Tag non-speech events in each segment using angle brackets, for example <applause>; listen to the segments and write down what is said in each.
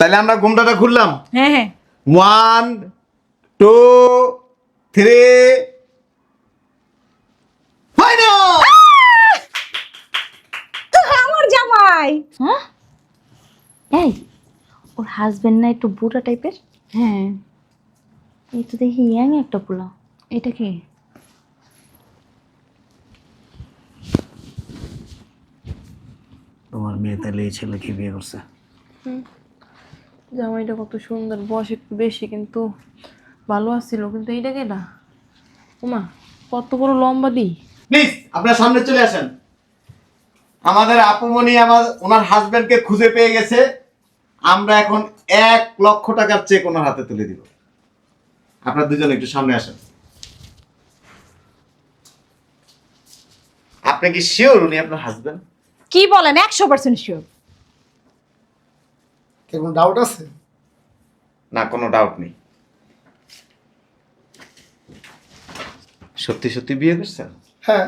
তাহলে আমরা ঘুমটাটা খুললাম। হ্যাঁ হ্যাঁ। ওয়ান টু থ্রি আমার জামাই। হ্যাঁ? এই ওর হাজবেন্ড না একটু বুড়া টাইপের হ্যাঁ। এই তো দেখি ইয়াং একটা পোলা। এটা কি? তোমার মেয়ে তাহলে এই ছেলেকে বিয়ে করছে। জামাইটা কত সুন্দর বয়স একটু বেশি কিন্তু ভালো আসছিল কিন্তু এইটা কেটা ওমা কত বড় লম্বা দিই প্লিজ আপনার সামনে চলে আসেন। আমাদের আপুমনি আমার ওনার হাজবেন্ডকে খুঁজে পেয়ে গেছে। আমরা এখন এক লক্ষ টাকার চেক ওনার হাতে তুলে দিব। আপনার দুজন একটু সামনে আসেন। আপনি কি শিওর উনি আপনার হাজবেন্ড কি বলেন? একশো পার্সেন্ট শিওর কে কোনো ডাউট আছে? না কোনো ডাউট নেই। সত্যি সত্যি বিয়ে করছেন? হ্যাঁ।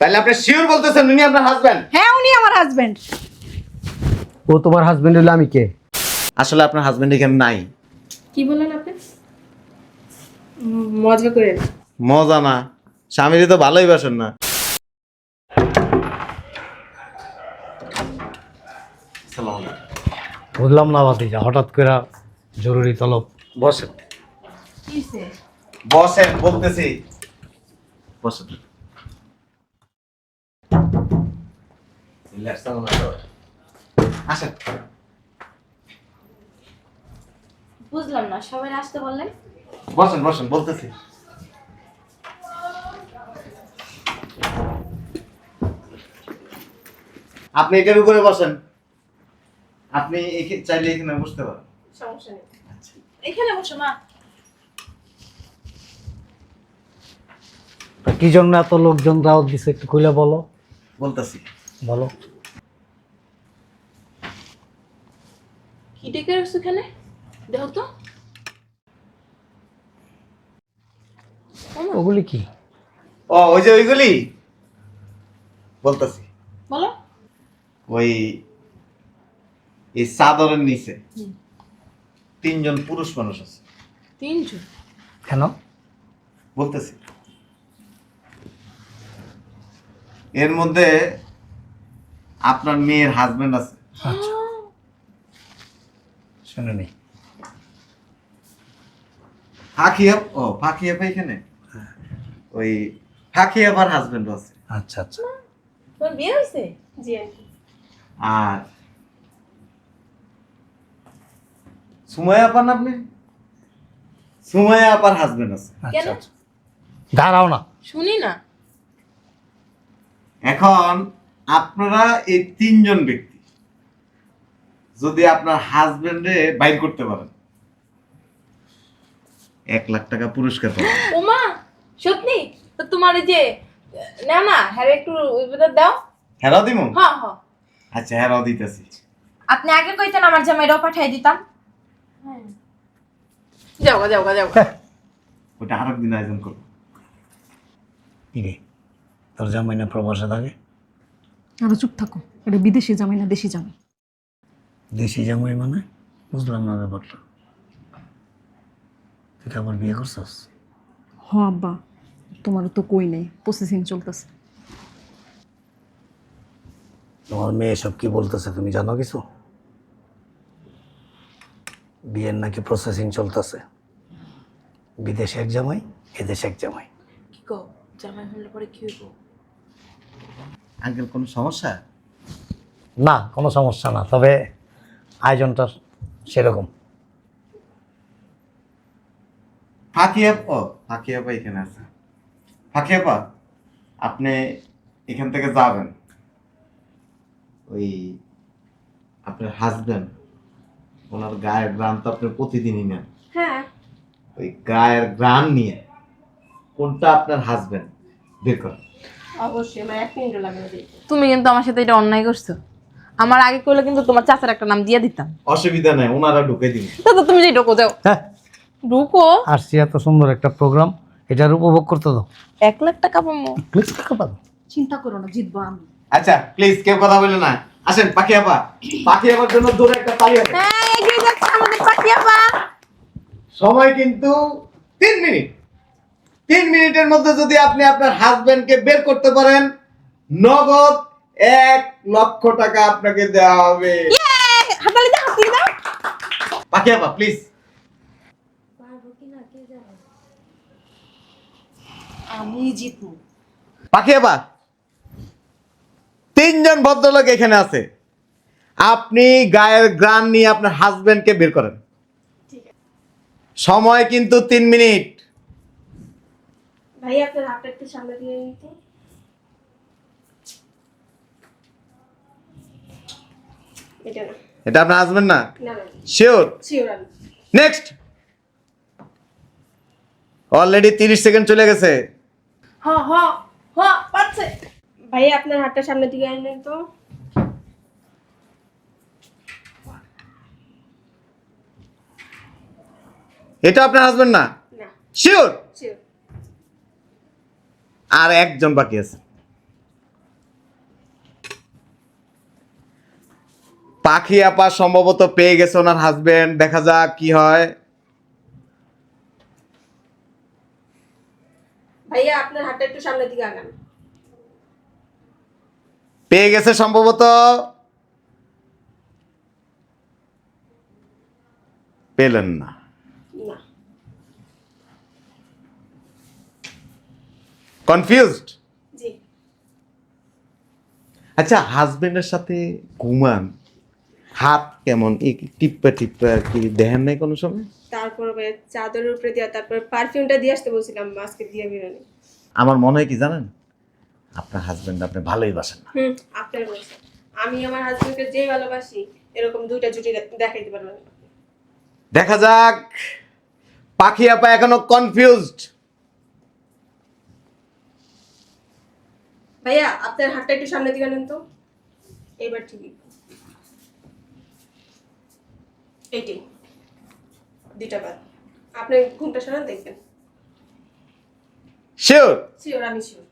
তাহলে আপনি শিওর বলতেছেন উনি আপনার হাজবেন্ড হ্যাঁ উনি আমার হাজবেন্ড ও তোমার হাজবেন্ড হলে আমি কে? আসলে আপনার হাজবেন্ড এখানে নাই। কি বললেন আপনি? মজা করে মজা না। স্বামীরে তো ভালোই বাসেন না। বুঝলাম না বাতিজা হঠাৎ করে জরুরি তলব। বসে বসেন বলতেছি। বসেন। আসেন। বুঝলাম না সবাই আসতে বললেন? বসেন বসেন বলতেছি। আপনি এটার উপরে বসেন। আপনি এখে- চাইলে এখানে বসতে পারেন। সমস্যা নেই। এখানে বসো মা। কি জন্য এত লোকজন দাওয়াত দিছে একটু খুলে বলো? বলতেছি। বলো। কি ডেকে রাখছো এখানে? দেখো তো। ওগুলি কি? ও ওই যে ওইগুলি? বলতেছি। বলো। ওই এই চাদরের নিচে। তিনজন পুরুষ মানুষ আছে। তিনজন? কেন? বলতেছি। এর মধ্যে আপনার মেয়ের হাজবেন্ড আছে। আচ্ছা। শুনে ফাঁকিয়া ও ফাঁকিয়া এখানে? ওই ফাঁকিয়া আবার হাজবেন্ড আছে। আচ্ছা আচ্ছা। তোমার বিয়ে হয়েছে? জি আর সুমায়া আপার না আপনি সুমায়া আপার হাজবেন্ড আছে। আচ্ছা আচ্ছা। দাঁড়াও না। শুনি না। এখন আপনারা এই তিনজন ব্যক্তি যদি আপনার হাজবেন্ডে বাইর করতে পারেন এক লাখ টাকা পুরস্কার পাবেন। ওমা সত্যি? তো তোমার এই যে না না হ্যাঁ একটু দাও। হেরাও দিমু? হ্যাঁ হ্যাঁ। আচ্ছা হেরাও দিতেছি। আপনি আগে কইতেন আমার জামাইরাও পাঠিয়ে দিতাম। যাও যাও যাও গা। ওটা আরেক দিন আয়োজন করব। তোর জামাই না প্রবাসে থাকে? আরও চুপ থাকো এটা বিদেশি জামাই না দেশি জামাই? দেশি জামাই মানে? বুঝলাম না ব্যাপারটা। তুই আবার বিয়ে করছস? হ আব্বা তোমারও তো কই নেই প্রসেসিং চলতেছে। তোমার মেয়ে সব কি বলতেছে তুমি জানো কিছু? বিয়ের নাকি প্রসেসিং চলতেছে। বিদেশে এক জামাই এদেশে এক জামাই। কি কো জামাই হলে পরে কি হইব? আঙ্কেল কোনো সমস্যা? না কোনো সমস্যা না তবে আয়োজনটা সেরকম। ফাঁকিয়া ও ফাঁকিয়া পা এখানে আছে। ফাঁকিয়া পা আপনি এখান থেকে যাবেন। ওই আপনার হাজবেন্ড ওনার গায়ের গ্রাম তো আপনি প্রতিদিনই নেন। হ্যাঁ। ওই গায়ের গ্রাম নিয়ে কোনটা আপনার হাজবেন্ড বের করেন। অবশ্যই আমার এক মিনিটও লাগবে না তুমি কিন্তু আমার সাথে এটা অন্যায় করছ। আমার আগে কইলে কিন্তু তোমার চাচার একটা নাম দিয়ে দিতাম। অসুবিধা নেই ওনারা ঢুকে দিন তো তো তুমি যে ঢোকো যাও। হ্যাঁ। ঢুকো। আসছি এত সুন্দর একটা প্রোগ্রাম এটার উপভোগ করতে দাও। এক লাখ টাকা পাবো। প্লিজ টাকা পাবো? চিন্তা করো না জিতবো আমি। আচ্ছা প্লিজ কেউ কথা বলে না। আসেন পাখি আপা পাখি আপার জন্য দূরে একটা তালি আছে। হ্যাঁ এগিয়ে যাচ্ছে আমাদের পাখি আপা সময় কিন্তু তিন মিনিট। তিন মিনিটের মধ্যে যদি আপনি আপনার হাজবেন্ডকে বের করতে পারেন নগদ এক লক্ষ টাকা আপনাকে দেওয়া হবে। হাতালি দাও হাতালি দাও। পাখি আপা প্লিজ আমি জিতবো। পাখি আপা তিনজন ভদ্রলোক এখানে আছে। আপনি গায়ের গ্রান নিয়ে আপনার হাজবেন্ডকে বের করেন। সময় কিন্তু তিন মিনিট। ভাই আপনার হাতটা একটু সামনে দিয়ে নিতে এটা আপনার হাজবেন্ড না? শিওর নেক্সট অলরেডি তিরিশ সেকেন্ড চলে গেছে। হ হ হ পাচ্ছে ভাই আপনার হাতটা সামনের দিকে আনেন তো। এটা আপনার হাজবেন্ড না? শিওর আর একজন বাকি আছে। পাখি আপা সম্ভবত পেয়ে গেছে ওনার হাজবেন্ড দেখা যাক কি হয়। ভাইয়া আপনার হাতটা একটু সামনের দিকে আগান। পেয়ে গেছে সম্ভবত। পেলেন না। কনফিউজড? আচ্ছা হাজবেন্ডের সাথে ঘুমান হাত কেমন? এই টিপ্পা টিপ্পা কি দেখেন নাই কোনো সময়? তারপর চাদরের উপরে দেওয়া তারপর পারফিউমটা দিয়ে আসতে বলছিলাম আজকে দিয়ে বেরোনি আমার মনে হয় কি জানেন? আপনার হাজবেন্ড আপনি ভালোই বাসেন না। হুম আপনার বলছে। আমি আমার হাজবেন্ডকে যেই ভালোবাসি এরকম দুইটা জুটি দেখাইতে পারবেন না। দেখা যাক। পাখি আপা এখনও কনফিউজড ভাইয়া আপনার হাতটা একটু সামনে দিকে আনেন তো। এবার ঠিকই এইটাই দুইটা বাদ। আপনি ঘুমটা সরান দেখবেন। শিওর শিওর আমি শিওর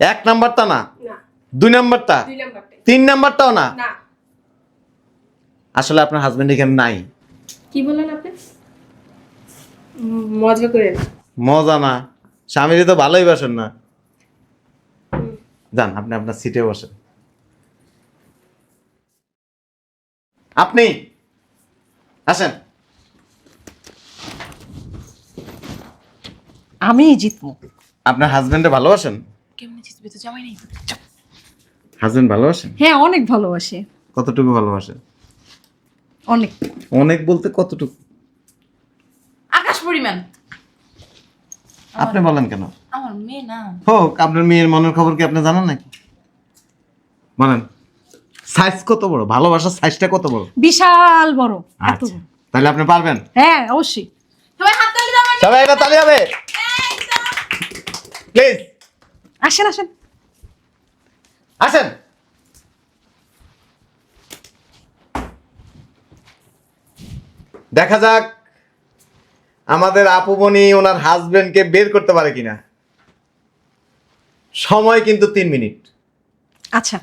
এক নাম্বারটা না? দুই নাম্বারটা? তিন নাম্বারটাও না? আসলে আপনার হাজবেন্ড এখানে নাই। কি বললেন আপনি? মজা করে। না। মজা না। স্বামীরে তো ভালোই বাসেন না। যান আপনি আপনার সিটে বসেন। আপনি আসেন। আমি জিতবো। আপনার হাজবেন্ডে ভালোবাসেন? কেমনে জিতবি তো জামাই নেই। হাজবেন্ড হ্যাঁ অনেক ভালোবাসে কতটুকু ভালোবাসেন অনেক। অনেক বলতে কতটুকু? আকাশ পরিমাণ। আপনি বলেন কেন? আমার মেয়ে না। হোক আপনার মেয়ের মনের খবর কি আপনি জানেন নাকি? বলেন। সাইজ কত বড়? ভালোবাসার সাইজটা কত বড়? বিশাল বড়। এত আচ্ছা বড়। তাহলে আপনি পারবেন? হ্যাঁ অবশ্যই। সবাই হাত তালি দাও সবাই এটা তালি হবে? প্লিজ আসেন আসেন। আসেন। দেখা যাক আমাদের আপুমণি ওনার হাজবেন্ডকে বের করতে পারে কিনা। সময় কিন্তু তিন মিনিট। আচ্ছা।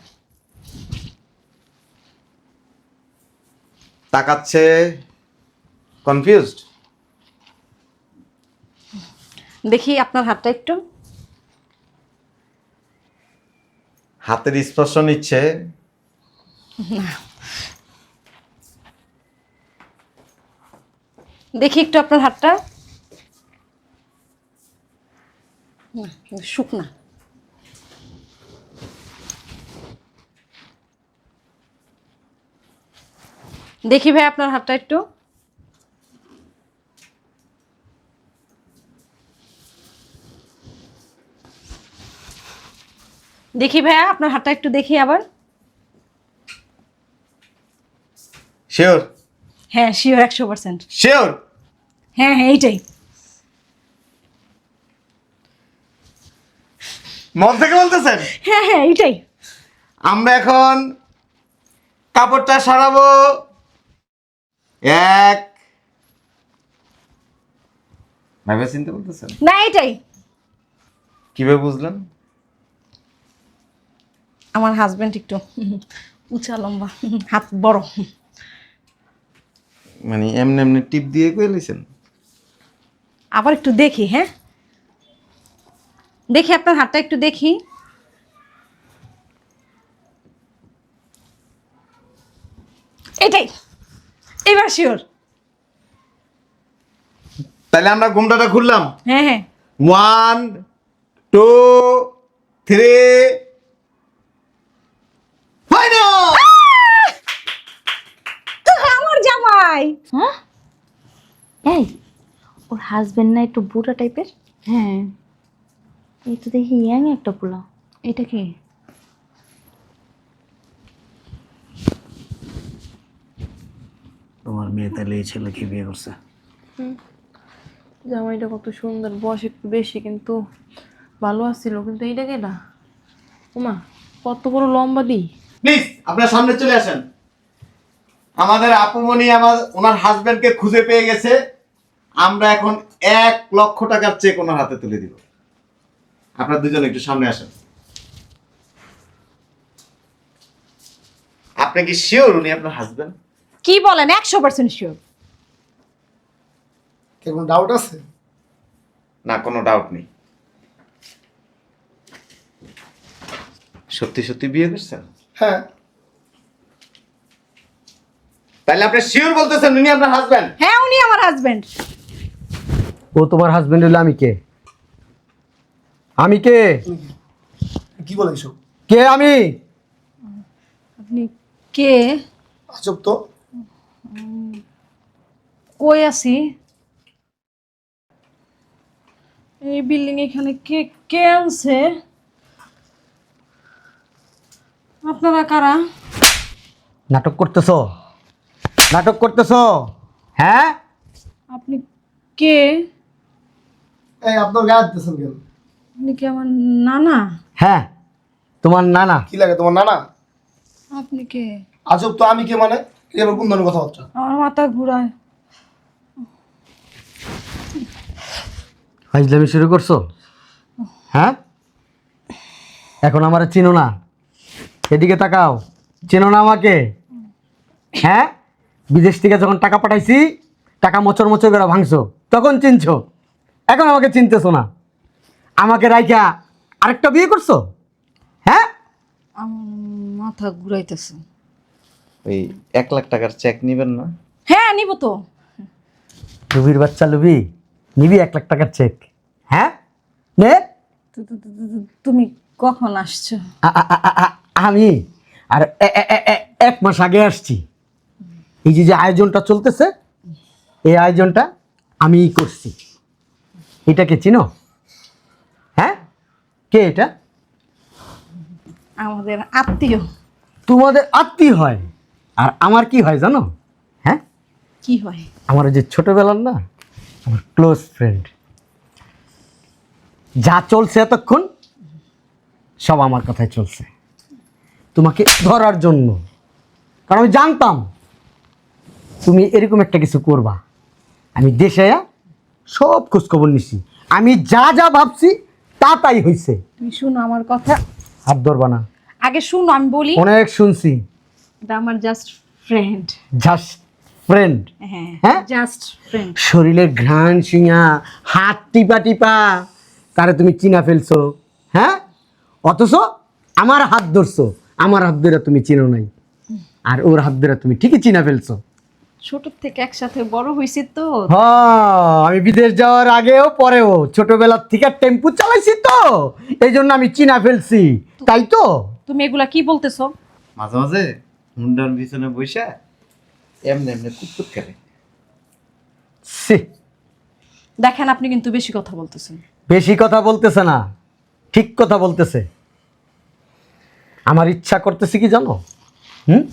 তাকাচ্ছে কনফিউজড দেখি আপনার হাতটা একটু। হাতের স্পর্শ নিচ্ছে। দেখি একটু আপনার হাতটা। শুকনা দেখি ভাই আপনার হাতটা একটু। দেখি ভাইয়া আপনার হাতটা একটু দেখি আবার। শিওর হ্যাঁ শিওর একশো পার্সেন্ট শিওর হ্যাঁ হ্যাঁ এইটাই। মন থেকে বলতেছেন? হ্যাঁ হ্যাঁ এইটাই। আমরা এখন কাপড়টা সরাবো। এক। ভাবে চিনতে বলতেছেন? না এইটাই। কীভাবে বুঝলেন? আমার হাজবেন্ড একটু উঁচা লম্বা হাত বড়। মানে এমনি এমনি টিপ দিয়ে লইছেন? আবার একটু দেখি হ্যাঁ? দেখি আপনার হাতটা একটু দেখি। এটাই এবার শিওর তাহলে আমরা ঘুমটাটা খুললাম। হ্যাঁ হ্যাঁ। ওয়ান টু থ্রি তো আমার জামাই। হ্যাঁ? এই ওর হাজবেন্ড না একটু বুড়া টাইপের? হ্যাঁ। এই তো দেখি ইয়াং একটা পোলা। এটা কি? তোমার মেয়ে তাহলে এই ছেলেকে বিয়ে করছে। জামাইটা কত সুন্দর বয়স একটু বেশি কিন্তু ভালো আসছিল কিন্তু এইটা কেটা উমা কত বড় লম্বা দিই প্লিজ আপনার সামনে চলে আসেন। আমাদের আপুমনি আমার ওনার হাজবেন্ডকে খুঁজে পেয়ে গেছে। আমরা এখন এক লক্ষ টাকার চেক ওনার হাতে তুলে দিব। আপনার দুজন একটু সামনে আসেন। আপনি কি শিওর উনি আপনার হাজবেন্ড কি বলেন? একশো পার্সেন্ট শিওর কোনো ডাউট আছে? না কোনো ডাউট নেই। সত্যি সত্যি বিয়ে করছেন? হ্যাঁ। তাহলে আপনি শিওর বলতেছেন উনি আপনার হাজবেন্ড হ্যাঁ উনি আমার হাজবেন্ড ও তোমার হাজবেন্ড হইলে আমি কে? আমি কে? কি বলে এসব? কে আমি? আপনি কে? আজব তো। কই আছি? এই বিল্ডিং এখানে কে কে আনছে? আপনারা কারা? নাটক করতেছো? নাটক করতেছো? হ্যাঁ? আপনি কে? এই আপনার গায়ে দিতেছেন কেন? আপনি কি আমার নানা? হ্যাঁ তোমার নানা। কি লাগে তোমার নানা? আপনি কে? আজব তো আমি কে মানে? এটা আবার কোন ধরনের কথাবার্তা? আমার মাথা ঘুরায়। ফাইজলামি শুরু করছ? হ্যাঁ? এখন আমার চিনো না। এদিকে তাকাও। চেনো না আমাকে? হ্যাঁ? বিদেশ থেকে যখন টাকা পাঠাইছি টাকা মোচর মচর করে ভাঙছো তখন চিনছো। এখন আমাকে চিনতেছো না। আমাকে রাইখা আরেকটা বিয়ে করছ? হ্যাঁ? মাথা ঘুরাইতেছে। ওই এক লাখ টাকার চেক নিবেন না? হ্যাঁ নিব তো। লুবির বাচ্চা লুবি নিবি এক লাখ টাকার চেক হ্যাঁ? নে? তু- তু- তু- তু- তুমি কখন আসছো? আ- আ- আ- আ- আমি আর এক মাস আগে আসছি। এই যে যে আয়োজনটা চলতেছে এই আয়োজনটা আমিই করছি। এটাকে চিনো? হ্যাঁ? কে এটা? আমাদের আত্মীয়। তোমাদের আত্মীয় হয়। আর আমার কি হয় জানো? হ্যাঁ? কি হয়? আমার যে ছোটবেলার না আমার ক্লোজ ফ্রেন্ড যা চলছে এতক্ষণ সব আমার কথায় চলছে। তোমাকে ধরার জন্য। কারণ আমি জানতাম তুমি এরকম একটা কিছু করবা। আমি দেশে সব খোঁজখবর নিছি। আমি যা যা ভাবছি তা তাই হয়েছে তুমি শুনো আমার কথা। হাত ধরবা না। আগে শুনো আমি বলি অনেক শুনছি। এটা আমার জাস্ট ফ্রেন্ড জাস্ট ফ্রেন্ড হ্যাঁ হ্যাঁ? জাস্ট ফ্রেন্ড শরীরের ঘ্রাণ শিঙা হাত টিপা টিপা তারে তুমি চিনা ফেলছো হ্যাঁ? অথচ আমার হাত ধরছো। আমার হাত ধরে তুমি চিনো নাই। আর ওর হাত ধরে তুমি ঠিকই চিনা ফেলছো। ছোট থেকে একসাথে বড় হয়েছি তো। হ আমি বিদেশ যাওয়ার আগেও পরেও ছোটবেলার থেকে টেম্পু চালাইছি তো এই জন্য আমি চিনা ফেলছি। তাই তো? তুমি এগুলা কি বলতেছো? মাঝে মাঝে হুন্ডার পিছনে বসে এমনি এমনি কুকুর খেলে দেখেন আপনি কিন্তু বেশি কথা বলতেছেন। বেশি কথা বলতেছে না ঠিক কথা বলতেছে। আমার ইচ্ছা করতেছে কি জানো? হুম?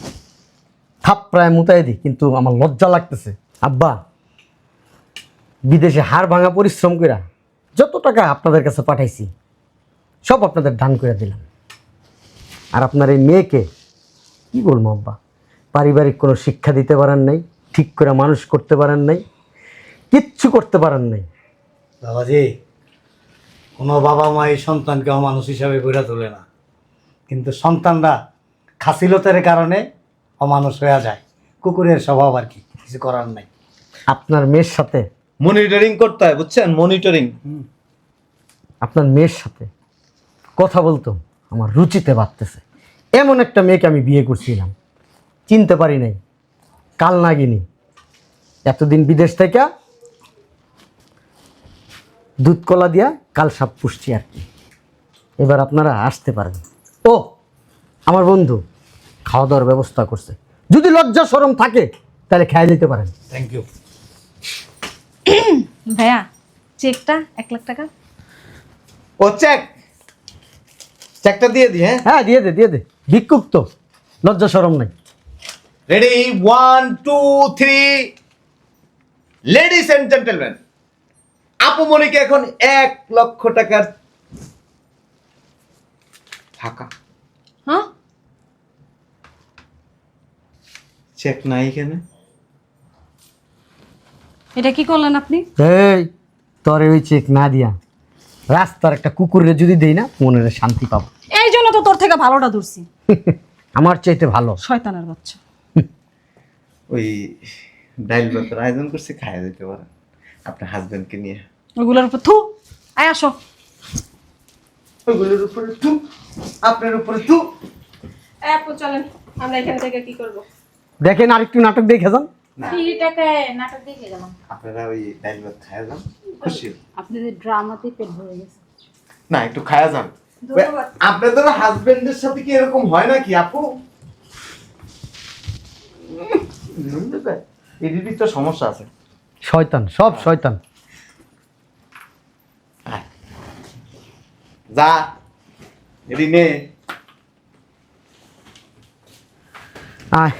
থাপ্পড়ায় মুতাই দিই কিন্তু আমার লজ্জা লাগতেছে। আব্বা, বিদেশে হাড় ভাঙা পরিশ্রম কইরা যত টাকা আপনাদের কাছে পাঠাইছি, সব আপনাদের দান করে দিলাম। আর আপনার এই মেয়েকে কি বলব আব্বা? পারিবারিক কোনো শিক্ষা দিতে পারেন নাই, ঠিক করে মানুষ করতে পারেন নাই, কিচ্ছু করতে পারেন নাই। বাবাজি, কোনো বাবা মা এই সন্তানকে মানুষ হিসাবে গড়ে তোলে না। কিন্তু সন্তানরা খাসিলতের কারণে অমানুষ হয়ে যায়। কুকুরের স্বভাব আর কি কিছু করার নাই। আপনার মেয়ের সাথে? মনিটরিং করতে হয় বুঝছেন? মনিটরিং। আপনার মেয়ের সাথে? কথা বলতো আমার রুচিতে বাড়তেছে। এমন একটা মেয়েকে আমি বিয়ে করছিলাম চিনতে পারি নাই কাল নাগিনি। এতদিন বিদেশ থেকে দুধ কলা দিয়া কাল সাপ পুষছি আর কি। এবার আপনারা আসতে পারবেন। ও আমার বন্ধু খাওয়া দাওয়ার ব্যবস্থা করছে। যদি লজ্জা সরম থাকে তাহলে খেয়ে যেতে পারেন। থ্যাংক ইউ <clears throat> ভাইয়া চেকটা এক লাখ টাকা। ও চেক চেকটা দিয়ে দি হ্যাঁ? হ্যাঁ দিয়ে দে দিয়ে দে। ভিক্ষুক তো লজ্জা সরম নাই। Ready one two three ladies and gentleman আপু মনিকে এখন এক লক্ষ টাকার টাকা হ্যাঁ? চেক নাই এখানে এটা কি করলেন আপনি? এই তোরে ওই চেক না দিয়া। রাস্তার একটা কুকুরের যদি দেই না মনের শান্তি পাবো। এই জন্য তো তোর থেকে ভালোটা ধরছি। <laughs> আমার চাইতে ভালো। শয়তানের বাচ্চা। <laughs> ওই ডাইল ভাতের আয়োজন করছি খাইয়া যেতে পারেন। আপনার হাজবেন্ডকে নিয়ে। ওগুলোর উপর থু আয় আসো। ওইগুলোর উপরে তু আপনার উপরে তু। আপু চলেন আমরা এখান থেকে কি করব? দেখেন আরেকটু নাটক দেখে যান। ফ্রি টাকায় নাটক দেখে গেলাম আপনারা ওই ডাইল ভাত যান খুশি আপনাদের ড্রামাতে পেট ভরে গেছে। না একটু খায়া যান। আপনাদের হাজবেন্ডের সাথে কি এরকম হয় নাকি আপু? এদিকে তো সমস্যা আছে। শয়তান সব শয়তান। যা এদি নে আয়